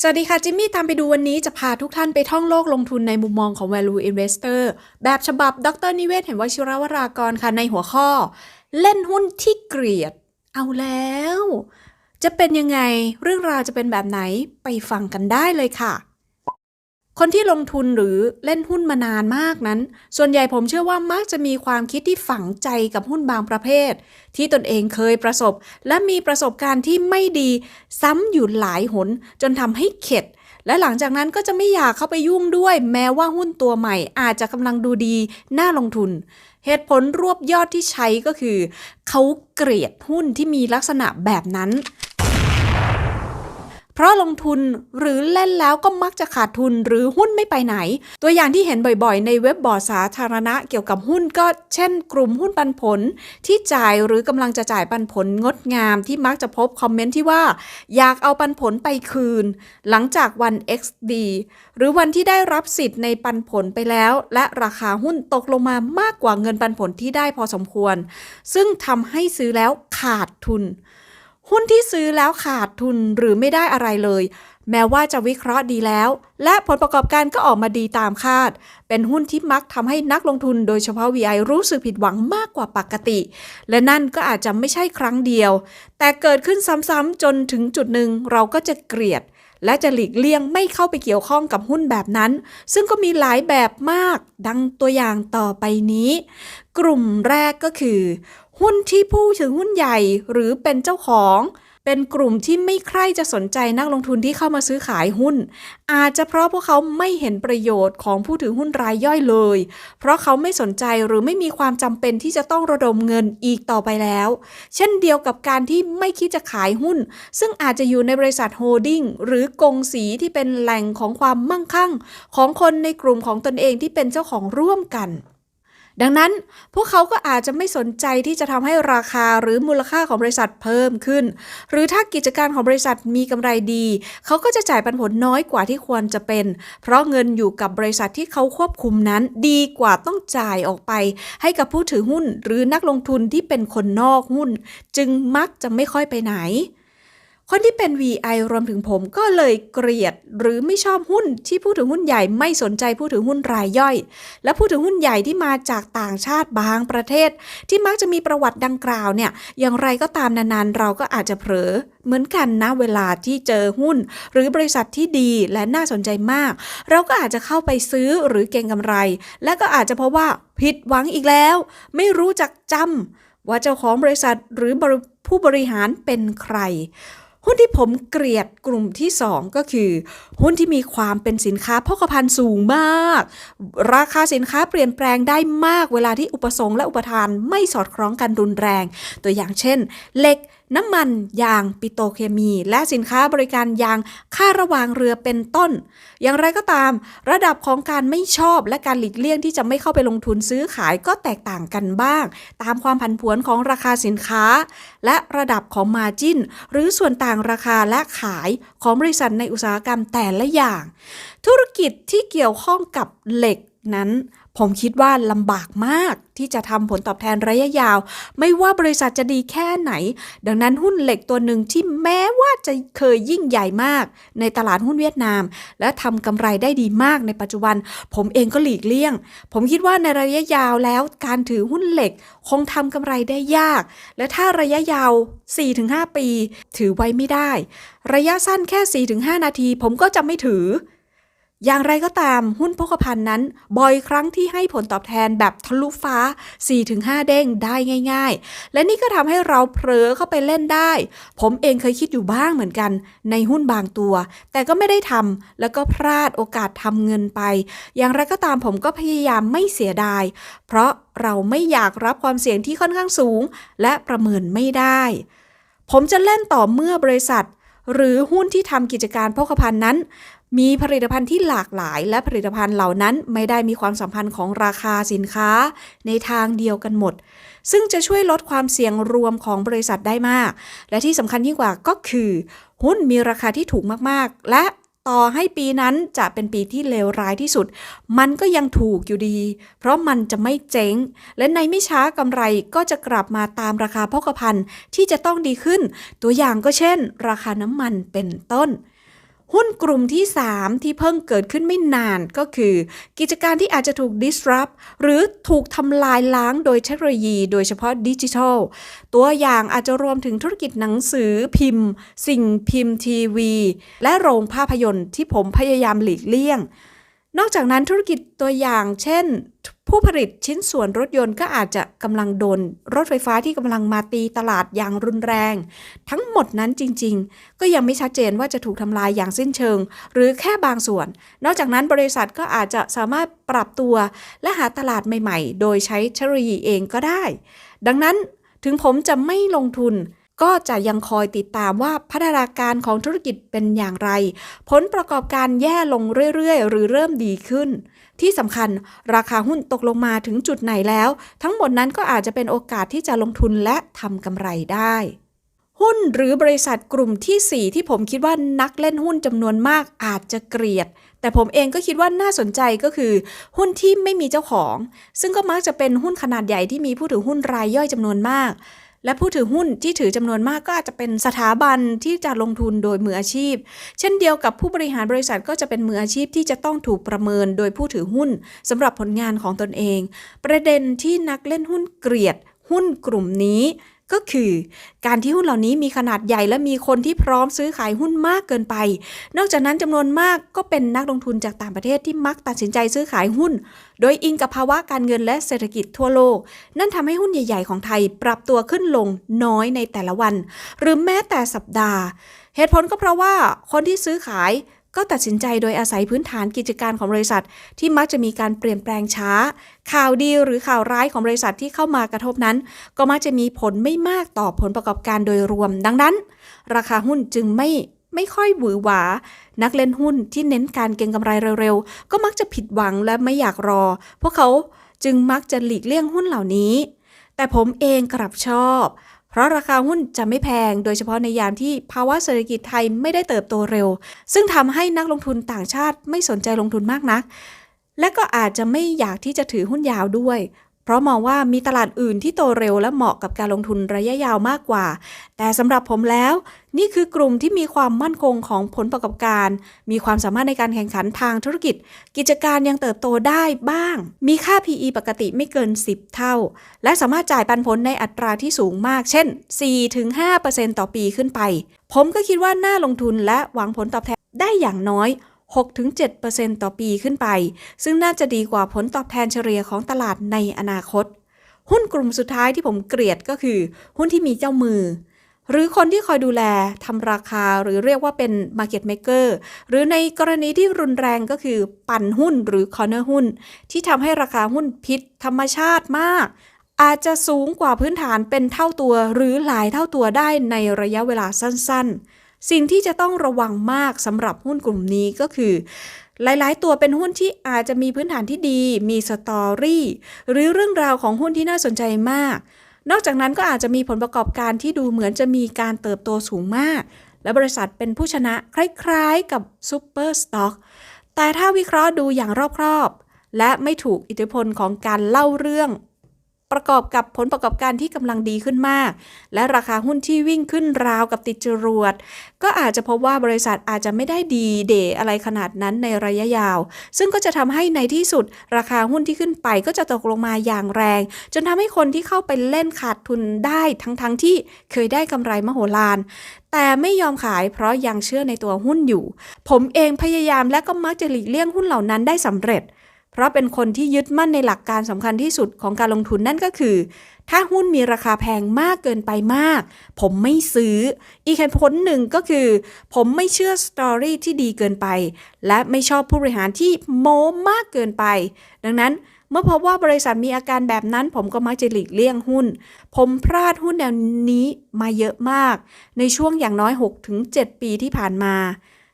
สวัสดีค่ะ จิมมี่ตามไปดูวันนี้จะพาทุกท่านไปท่องโลกลงทุนในมุมมองของ value investor แบบฉบับดรนิเวศเห็นวชิรวรากรค่ะในหัวข้อ เล่นหุ้นที่เกลียด เอาแล้ว จะเป็นยังไงเรื่องราวจะเป็นแบบไหนไปฟังกันได้เลยค่ะ คนที่ลงทุนหรือเล่นหุ้นมานานมากนั้น ส่วนใหญ่ผมเชื่อว่ามักจะมีความคิดที่ฝังใจกับหุ้นบางประเภท ที่ตนเองเคยประสบ และมีประสบการณ์ที่ไม่ดีซ้ำอยู่หลายหน จนทำให้เข็ด และหลังจากนั้นก็จะไม่อยากเข้าไปยุ่งด้วย แม้ว่าหุ้นตัวใหม่อาจจะกำลังดูดีน่าลงทุน เหตุผลรวบยอดที่ใช้ก็คือ เขาเกลียดหุ้นที่มีลักษณะแบบนั้น เพราะลงทุนหรือเล่นแล้วก็มักจะขาดทุนหรือหุ้นไม่ไปไหน ตัวอย่างที่เห็นบ่อยๆ ในเว็บบอร์ดสาธารณะเกี่ยวกับหุ้นก็เช่น กลุ่มหุ้นปันผล ที่จ่ายหรือกำลังจะจ่ายปันผลงดงามที่มักจะพบคอมเมนต์ที่ว่า อยากเอาปันผลไปคืน หลังจากวัน XD หรือวันที่ได้รับสิทธิ์ในปันผลไปแล้ว และราคาหุ้นตกลงมามากกว่าเงินปันผลที่ได้พอสมควร ซึ่งทำให้ซื้อแล้วขาดทุน หุ้นที่ซื้อแล้วขาดทุนหรือไม่ได้อะไรเลย แม้ว่าจะวิเคราะห์ดีแล้ว และผลประกอบการก็ออกมาดีตามคาด เป็นหุ้นที่มักทำให้นักลงทุนโดยเฉพาะ VI รู้สึกผิดหวังมากกว่าปกติ และนั่นก็อาจจะไม่ใช่ครั้งเดียว แต่เกิดขึ้นซ้ำๆจนถึงจุดหนึ่งเราก็จะเกลียด และจะหลีกเลี่ยงไม่เข้าไปเกี่ยวข้องกับหุ้นแบบนั้น ซึ่งก็มีหลายแบบมาก ดังตัวอย่างต่อไปนี้ กลุ่มแรกก็คือ หุ้นที่ผู้ถือหุ้นใหญ่หรือเป็นเจ้าของ เป็นกลุ่มที่ไม่ใคร่จะสนใจนักลงทุนที่เข้ามาซื้อขายหุ้น อาจจะเพราะพวกเขาไม่เห็นประโยชน์ของผู้ถือหุ้นรายย่อยเลย เพราะเขาไม่สนใจหรือไม่มีความจำเป็นที่จะต้องระดมเงินอีกต่อไปแล้ว เช่นเดียวกับการที่ไม่คิดจะขายหุ้น ซึ่งอาจจะอยู่ในบริษัทโฮดิ้งหรือกงสีที่เป็นแหล่งของความมั่งคั่ง ของคนในกลุ่มของตนเองที่เป็นเจ้าของร่วมกัน ดังนั้นพวกเขาก็อาจจะไม่สนใจที่จะทำให้ราคาหรือมูลค่าของบริษัทเพิ่มขึ้น หรือถ้ากิจการของบริษัทมีกำไรดี เขาก็จะจ่ายปันผลน้อยกว่าที่ควรจะเป็น เพราะเงินอยู่กับบริษัทที่เขาควบคุมนั้น ดีกว่าต้องจ่ายออกไป ให้กับผู้ถือหุ้น หรือนักลงทุนที่เป็นคนนอกหุ้น จึงมักจะไม่ค่อยไปไหน คนที่เป็น VI รวมถึงผมก็เลยเกลียดหรือไม่ชอบหุ้นที่ผู้ถือหุ้นใหญ่ไม่สนใจผู้ถือหุ้นรายย่อย และผู้ถือหุ้นใหญ่ที่มาจากต่างชาติบางประเทศ ที่มักจะมีประวัติดังกล่าวเนี่ย อย่างไรก็ตามนานๆ เราก็อาจจะเผลอเหมือนกันนะเวลาที่เจอหุ้น หรือบริษัทที่ดีและน่าสนใจมาก เราก็อาจจะเข้าไปซื้อหรือเก็งกำไร และก็อาจจะเพราะว่าผิดหวังอีกแล้ว ไม่รู้จักจำว่าเจ้าของบริษัทหรือผู้บริหารเป็นใคร หุ้นที่ผมเกลียดกลุ่มที่ 2 ก็คือ หุ้นที่มีความเป็นสินค้าโภคภัณฑ์สูงมาก ราคาสินค้าเปลี่ยนแปลงได้มากเวลาที่อุปสงค์และอุปทานไม่สอดคล้องกันรุนแรง ตัวอย่างเช่นเหล็กน้ำมันยางปิโตรเคมี และสินค้าบริการยางค่าระหว่างเรือเป็นต้น อย่างไรก็ตาม ระดับของการไม่ชอบและการหลีกเลี่ยงที่จะไม่เข้าไปลงทุนซื้อขายก็แตกต่างกันบ้าง ตามความผันผวนของราคาสินค้า และระดับของมาจินหรือส่วนต่างราคาและขายของบริษัทในอุตสาหกรรมแต่ละอย่าง ธุรกิจที่เกี่ยวข้องกับเหล็กนั้น ผมคิดว่าลำบากมากที่จะทำผลตอบแทนระยะยาว ไม่ว่าบริษัทจะดีแค่ไหน ดังนั้นหุ้นเหล็กตัวหนึ่งที่แม้ว่าจะเคยยิ่งใหญ่มาก ในตลาดหุ้นเวียดนาม และทำกำไรได้ดีมากในปัจจุบัน ผมเองก็หลีกเลี่ยง ผมคิดว่าในระยะยาวแล้วการถือหุ้นเหล็กคงทำกำไรได้ยาก และถ้าระยะยาว 4-5 ปี ถือไว้ไม่ได้ ระยะสั้นแค่ 4-5 นาที ผมก็จะไม่ถือ อย่างไรก็ตามหุ้นโภคภัณฑ์นั้น บ่อยครั้งที่ให้ผลตอบแทนแบบทะลุฟ้า 4-5 เด้งได้ง่าย ๆ และนี่ก็ทำให้เราเผลอเข้าไปเล่นได้ ผมเองเคยคิดอยู่บ้างเหมือนกัน ในหุ้นบางตัว แต่ก็ไม่ได้ทำแล้วก็พลาดโอกาสทำเงินไป อย่างไรก็ตามผมก็พยายามไม่เสียดาย เพราะเราไม่อยากรับความเสี่ยงที่ค่อนข้างสูง และประเมินไม่ได้ ผมจะเล่นต่อเมื่อบริษัทหรือหุ้นที่ทำกิจการโภคภัณฑ์นั้น มีผลิตภัณฑ์ที่หลากหลาย และผลิตภัณฑ์เหล่านั้นไม่ได้มีความสัมพันธ์ของราคาสินค้าในทางเดียวกันหมด ซึ่งจะช่วยลดความเสี่ยงรวมของบริษัทได้มาก และที่สำคัญยิ่งกว่าก็คือ หุ้นมีราคาที่ถูกมากๆ และต่อให้ปีนั้นจะเป็นปีที่เลวร้ายที่สุด มันก็ยังถูกอยู่ดี เพราะมันจะไม่เจ๊ง และในไม่ช้ากำไรก็จะกลับมาตามราคาโภคภัณฑ์ที่จะต้องดีขึ้น ตัวอย่างก็เช่น ราคาน้ำมันเป็นต้น หุ้นกลุ่มที่ 3 ที่เพิ่งเกิดขึ้นไม่นานก็คือ กิจการที่อาจจะถูก disrupt หรือถูกทำลายล้างโดยเทคโนโลยีโดยเฉพาะดิจิทัล ตัวอย่างอาจจะรวมถึงธุรกิจหนังสือพิมพ์ สิ่งพิมพ์ทีวี และโรงภาพยนตร์ที่ผมพยายามหลีกเลี่ยง นอกจากนั้นธุรกิจตัวอย่างเช่น ผู้ผลิตชิ้นส่วนรถยนต์ก็อาจจะกำลังโดนรถไฟฟ้าที่กำลังมาตีตลาดอย่างรุนแรง ทั้งหมดนั้นจริง ๆ ก็ยังไม่ชัดเจนว่าจะถูกทำลายอย่างสิ้นเชิง หรือแค่บางส่วน นอกจากนั้นบริษัทก็อาจจะสามารถปรับตัวและหาตลาดใหม่ๆ โดยใช้เทคโนโลยีเองก็ได้ ดังนั้นถึงผมจะไม่ลงทุนก็จะยังคอยติดตามว่าพัฒนาการของธุรกิจเป็นอย่างไร ผลประกอบการแย่ลงเรื่อยๆ หรือเริ่มดีขึ้น ที่สำคัญราคาหุ้นตกลงมาถึงจุดไหนแล้ว ทั้งหมดนั้นก็อาจจะเป็นโอกาสที่จะลงทุนและทำกำไรได้ หุ้นหรือบริษัทกลุ่มทีสี่ 4 ที่ผมคิดว่านักเล่นหุ้นจำนวนมากอาจจะเกลียด แต่ผมเองก็คิดว่าน่าสนใจก็คือ หุ้นที่ไม่มีเจ้าของ ซึ่งก็มักจะเป็นหุ้นขนาดใหญ่ที่มีผู้ถือหุ้นรายย่อยจำนวนมาก และผู้ถือหุ้นที่ถือจำนวนมากก็อาจจะเป็นสถาบันที่จะลงทุนโดยมืออาชีพ เช่นเดียวกับผู้บริหารบริษัทก็จะเป็นมืออาชีพที่จะต้องถูกประเมินโดยผู้ถือหุ้นสำหรับผลงานของตนเอง ประเด็นที่นักเล่นหุ้นเกลียดหุ้นกลุ่มนี้ ก็คือการที่หุ้นเหล่านี้มีขนาดใหญ่และมีคนที่พร้อมซื้อขายหุ้นมากเกินไป นอกจากนั้นจำนวนมากก็เป็นนักลงทุนจากต่างประเทศที่มักตัดสินใจซื้อขายหุ้น โดยอิงกับภาวะการเงินและเศรษฐกิจทั่วโลก นั่นทำให้หุ้นใหญ่ ๆ ของไทยปรับตัวขึ้นลงน้อยในแต่ละวัน หรือแม้แต่สัปดาห์ เหตุผลก็เพราะว่าคนที่ซื้อขาย ก็ตัดสินใจโดยอาศัยพื้นฐานกิจการของบริษัท ที่มักจะมีการเปลี่ยนแปลงช้า ข่าวดีหรือข่าวร้ายของบริษัทที่เข้ามากระทบนั้น ก็มักจะมีผลไม่มากต่อผลประกอบการโดยรวม ดังนั้น ราคาหุ้นจึงไม่ไม่ค่อยหวือหวา นักเล่นหุ้นที่เน้นการเก็งกำไรเร็วๆ ก็มักจะผิดหวังและไม่อยากรอ พวกเขาจึงมักจะหลีกเลี่ยงหุ้นเหล่านี้ แต่ผมเองกลับชอบ เพราะราคาหุ้นจะไม่แพง โดยเฉพาะในยามที่ภาวะเศรษฐกิจไทยไม่ได้เติบโตเร็ว ซึ่งทำให้นักลงทุนต่างชาติไม่สนใจลงทุนมากนัก และก็อาจจะไม่อยากที่จะถือหุ้นยาวด้วย เพราะมองว่ามีตลาดอื่นที่โตเร็วและเหมาะกับการลงทุนระยะยาวมากกว่า แต่สำหรับผมแล้ว นี่คือกลุ่มที่มีความมั่นคงของผลประกอบการ มีความสามารถในการแข่งขันทางธุรกิจ กิจการยังเติบโตได้บ้าง มีค่า PE ปกติไม่เกิน 10 เท่า และสามารถจ่ายปันผลในอัตราที่สูงมาก เช่น 4-5%ต่อปีขึ้นไป ผมก็คิดว่าน่าลงทุนและหวังผลตอบแทนได้อย่างน้อย 6-7%ต่อปีขึ้นไป ซึ่งน่าจะดีกว่าผลตอบแทนเฉลี่ยของตลาดในอนาคต หุ้นกลุ่มสุดท้ายที่ผมเกลียดก็คือ หุ้นที่มีเจ้ามือ หรือคนที่คอยดูแลทำราคาหรือเรียกว่าเป็น Market Maker หรือในกรณีที่รุนแรงก็คือปั่นหุ้นหรือ Corner หุ้น ที่ทำให้ราคาหุ้นผิดธรรมชาติมากอาจจะสูงกว่าพื้นฐานเป็นเท่าตัวหรือหลายเท่าตัวได้ในระยะเวลาสั้นๆ สิ่งที่จะต้องระวังมากสำหรับหุ้นกลุ่มนี้ก็คือ หลาย ๆ ตัวเป็นหุ้นที่อาจจะมีพื้นฐานที่ดี มีสตอรี่ หรือเรื่องราวของหุ้นที่น่าสนใจมาก นอกจากนั้นก็อาจจะมีผลประกอบการที่ดูเหมือนจะมีการเติบโตสูงมาก และบริษัทเป็นผู้ชนะคล้าย ๆ กับซูเปอร์สต็อกแต่ถ้าวิเคราะห์ดูอย่างรอบคอบและไม่ถูกอิทธิพลของการเล่าเรื่อง ประกอบกับผลประกอบการที่กำลังดีขึ้นมาก และราคาหุ้นที่วิ่งขึ้นราวกับติดจรวด ก็อาจจะพบว่าบริษัทอาจจะไม่ได้ดีเดอะไรขนาดนั้นในระยะยาว ซึ่งก็จะทำให้ในที่สุด ราคาหุ้นที่ขึ้นไปก็จะตกลงมาอย่างแรง จนทำให้คนที่เข้าไปเล่นขาดทุนได้ทั้งๆทที่เคยได้กำไรมโหฬารแต่ไม่ยอมขายเพราะยังเชื่อในตัวหุ้นอยู่ ผมเองพยายามและก็มักจะหลีกเลี่ยงหุ้นเหล่านั้นได้สำเร็จ เพราะเป็นคนที่ยึดมั่นในหลักการสำคัญที่สุดของการลงทุนนั่นก็คือ ถ้าหุ้นมีราคาแพงมากเกินไปมาก ผมไม่ซื้อ อีกเหตุผลหนึ่งก็คือ ผมไม่เชื่อสตอรี่ที่ดีเกินไป และไม่ชอบผู้บริหารที่โม้มากเกินไป ดังนั้นเมื่อพบว่าบริษัทมีอาการแบบนั้น ผมก็มักจะหลีกเลี่ยงหุ้น ผมพลาดหุ้นแนวนี้มาเยอะมาก ในช่วงอย่างน้อย 6-7 ปีที่ผ่านมา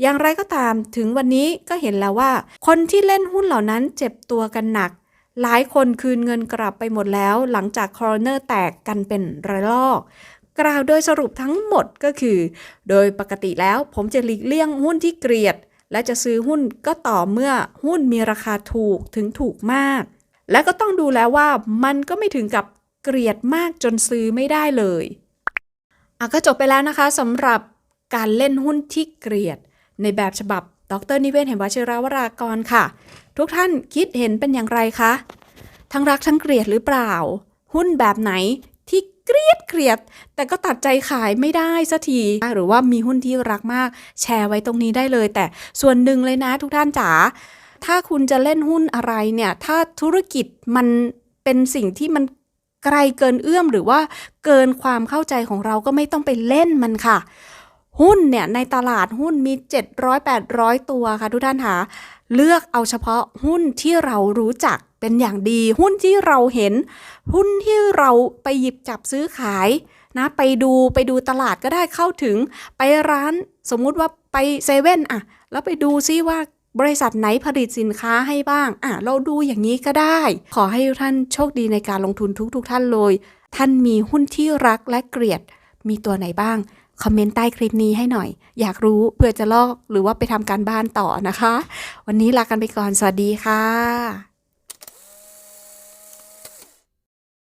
อย่างไรก็ตามถึงวันนี้ก็เห็นแล้วว่า คนที่เล่นหุ้นเหล่านั้นเจ็บตัวกันหนัก หลายคนคืนเงินกลับไปหมดแล้วหลังจากคอร์เนอร์แตกกันเป็นระลอก กล่าวโดยสรุปทั้งหมดก็คือ โดยปกติแล้วผมจะหลีกเลี่ยงหุ้นที่เกลียด และจะซื้อหุ้นก็ต่อเมื่อหุ้นมีราคาถูกถึงถูกมาก และก็ต้องดูแล้วว่ามันก็ไม่ถึงกับเกลียดมากจนซื้อไม่ได้เลยอะก็จบไปแล้วนะคะสำหรับการเล่นหุ้นที่เกลียด ในแบบฉบับ ดรนิเวศเหมวชิราวรากรค่ะ ทุกท่านคิดเห็นเป็นอย่างไรคะ ทั้งรักทั้งเกลียดหรือเปล่า หุ้นแบบไหนที่เกลียดเกลียด แต่ก็ตัดใจขายไม่ได้สักที หรือว่ามีหุ้นที่รักมาก แชร์ไว้ตรงนี้ได้เลย แต่ส่วนหนึ่งเลยนะทุกท่านจ๋า ถ้าคุณจะเล่นหุ้นอะไรเนี่ย ถ้าธุรกิจมันเป็นสิ่งที่มันไกลเกินเอื้อมหรือว่าเกินความเข้าใจของเราก็ไม่ต้องไปเล่นมันค่ะ หุ้นเนี่ยในตลาดหุ้นมี 700-800 ตัวค่ะทุกท่านคะเลือกเอาเฉพาะหุ้นที่เรารู้จักเป็นอย่างดี หุ้นที่เราเห็น หุ้นที่เราไปหยิบจับซื้อขายนะไปดูไปดูตลาดก็ได้เข้าถึงไปร้านสมมุติว่าไปเซเว่นอะแล้วไปดูซิว่าบริษัทไหนผลิตสินค้าให้บ้างอะเราดูอย่างนี้ก็ได้ ขอให้ท่านโชคดีในการลงทุนทุกๆทท่านเลย ท่านมีหุ้นที่รักและเกลียดมีตัวไหนบ้าง คอมเมนต์ใต้คลิปนี้ให้หน่อย อยากรู้เพื่อจะลอกหรือว่าไปทำการบ้านต่อนะคะ วันนี้ลากันไปก่อน สวัสดีค่ะ